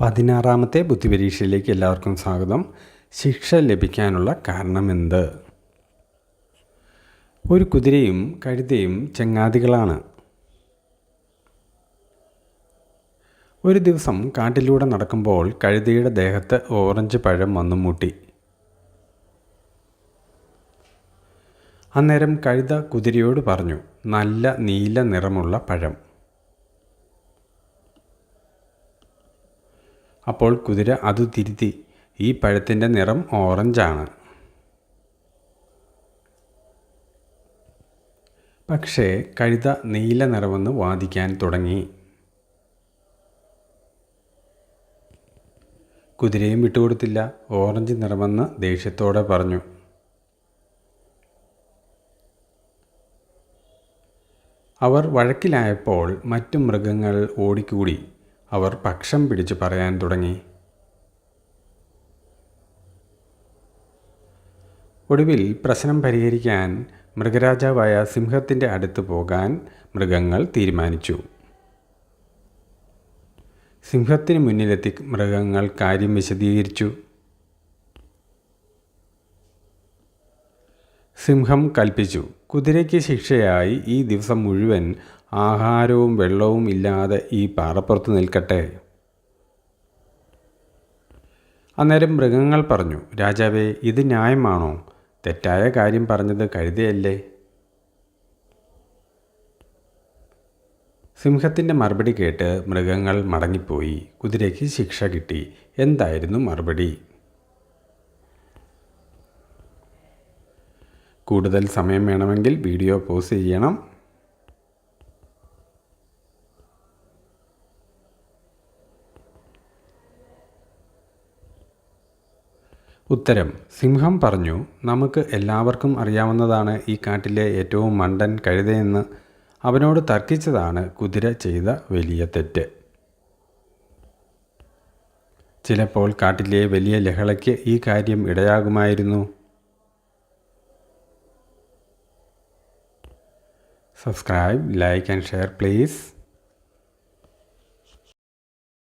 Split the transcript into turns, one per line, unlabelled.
പതിനാറാമത്തെ ബുദ്ധിപരീക്ഷയിലേക്ക് എല്ലാവർക്കും സ്വാഗതം. ശിക്ഷ ലഭിക്കാനുള്ള കാരണമെന്ത്? ഒരു കുതിരയും കഴുതയും ചങ്ങാതികളാണ്. ഒരു ദിവസം കാട്ടിലൂടെ നടക്കുമ്പോൾ കഴുതയുടെ ദേഹത്ത് ഓറഞ്ച് പഴം വന്നു മുട്ടി. അന്നേരം കഴുത കുതിരയോട് പറഞ്ഞു നല്ല നീല നിറമുള്ള പഴം. അപ്പോൾ കുതിര അത് തിരുത്തി. ഈ പഴത്തിന്റെ നിറം ഓറഞ്ചാണ്. പക്ഷേ കഴുത നീല നിറമെന്ന് വാദിക്കാൻ തുടങ്ങി. കുതിരയും വിട്ടുകൊടുത്തില്ല. ഓറഞ്ച് നിറമെന്ന് ദേഷ്യത്തോടെ പറഞ്ഞു. അവർ വഴക്കിലായപ്പോൾ മറ്റു മൃഗങ്ങൾ ഓടിക്കൂടി. അവർ പക്ഷം പിടിച്ച് പറയാൻ തുടങ്ങി. ഒടുവിൽ പ്രശ്നം പരിഹരിക്കാൻ മൃഗരാജാവായ സിംഹത്തിന്റെ അടുത്ത് പോകാൻ മൃഗങ്ങൾ തീരുമാനിച്ചു. സിംഹത്തിന് മുന്നിലെത്തി മൃഗങ്ങൾ കാര്യം വിശദീകരിച്ചു. സിംഹം കൽപ്പിച്ചു. കുതിരയ്ക്ക് ശിക്ഷയായി ഈ ദിവസം മുഴുവൻ ആഹാരവും വെള്ളവും ഇല്ലാതെ ഈ പാറപ്പുറത്ത് നിൽക്കട്ടെ. അന്നേരം മൃഗങ്ങൾ പറഞ്ഞു രാജാവേ ഇത് ന്യായമാണോ? തെറ്റായ കാര്യം പറഞ്ഞത് കഴുതയല്ലേ? സിംഹത്തിന്റെ മറുപടി കേട്ട് മൃഗങ്ങൾ മടങ്ങിപ്പോയി. കുതിരയ്ക്ക് ശിക്ഷ കിട്ടി. എന്തായിരുന്നു മറുപടി? കൂടുതൽ സമയം വേണമെങ്കിൽ വീഡിയോ പോസ് ചെയ്യണം. ഉത്തരം. സിംഹം പറഞ്ഞു നമുക്ക് എല്ലാവർക്കും അറിയാവുന്നതാണ് ഈ കാട്ടിലെ ഏറ്റവും മണ്ടൻ കഴുതയെന്ന്. അവനോട് തർക്കിച്ചതാണ് കുതിര ചെയ്ത വലിയ തെറ്റ്. ചിലപ്പോൾ കാട്ടിലെ വലിയ ലഹളയ്ക്ക് ഈ കാര്യം ഇടയാകുമായിരുന്നു. Subscribe like and share please